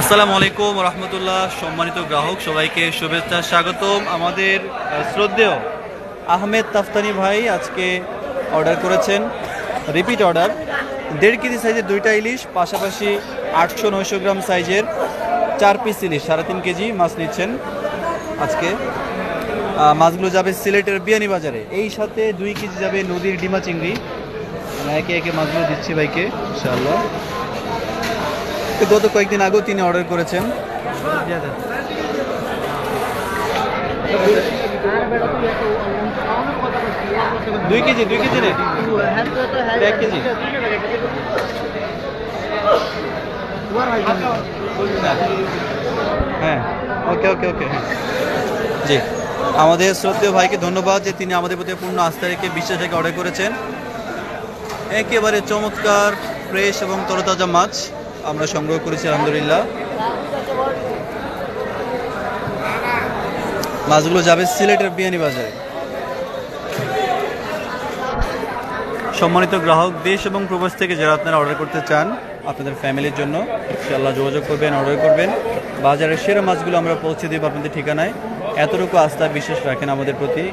আসসালামু আলাইকুম রহমতুল্লাহ, সম্মানিত গ্রাহক, সবাইকে শুভেচ্ছা, স্বাগতম। আমাদের শ্রদ্ধেয় আহমেদ তাফতানি ভাই আজকে অর্ডার করেছেন, রিপিট অর্ডার। দেড় কেজি সাইজের দুইটা ইলিশ, পাশাপাশি আটশো নয়শো গ্রাম সাইজের চার পিস ইলিশ, সাড়ে তিন কেজি মাছ নিচ্ছেন আজকে। মাছগুলো যাবে সিলেটের বিয়ানি বাজারে। এই সাথে দুই কেজি যাবে নদীর ডিমা চিংড়ি। একে একে মাছগুলো দিচ্ছি ভাইকে, ইনশাআল্লাহ। তো গত কয়েকদিন আগেও তিনি অর্ডার করেছেন। দুই কেজি দুই কেজি এক কেজি। হ্যাঁ ওকে ওকে ওকে জি, আমাদের শ্রদ্ধেয় ভাইকে ধন্যবাদ যে তিনি আমাদের প্রতি পূর্ণ আস্থা রেখে বিশ্বাস রেখে অর্ডার করেছেন। একেবারে চমৎকার ফ্রেশ এবং তরতাজা মাছ। আমরা সংগ্রহ করেছি, আলহামদুলিল্লাহ। মাছগুলো যাবে সিলেটের বিয়ানি বাজারে। সম্মানিত গ্রাহক, দেশ এবং প্রবাস থেকে যারা আপনারা অর্ডার করতে চান, আপনাদের ফ্যামিলির জন্য ইনশাআল্লাহ যোগাযোগ করবেন, অর্ডার করবেন। বাজারের সেরা মাছগুলো আমরা পৌঁছে দেবো আপনাদের ঠিকানায়। এতটুকু আস্থা, বিশ্বাস রাখেন আমাদের প্রতি।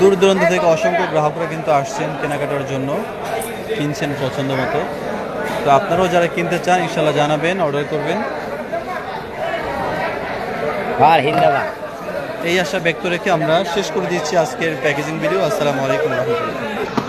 দূর দূরান্ত থেকে অসংখ্য গ্রাহকরা কিন্তু আসছেন কেনাকাটার জন্য কিনছেন পছন্দ মতো। তো আপনারাও যারা কিনতে চান ইনশাল্লাহ জানাবেন অর্ডার করবেন। এই আশা ব্যক্ত রেখে আমরা শেষ করে দিচ্ছি আজকের প্যাকেজিং ভিডিও। আসসালামু আলাইকুম রহমতুল্লাহ।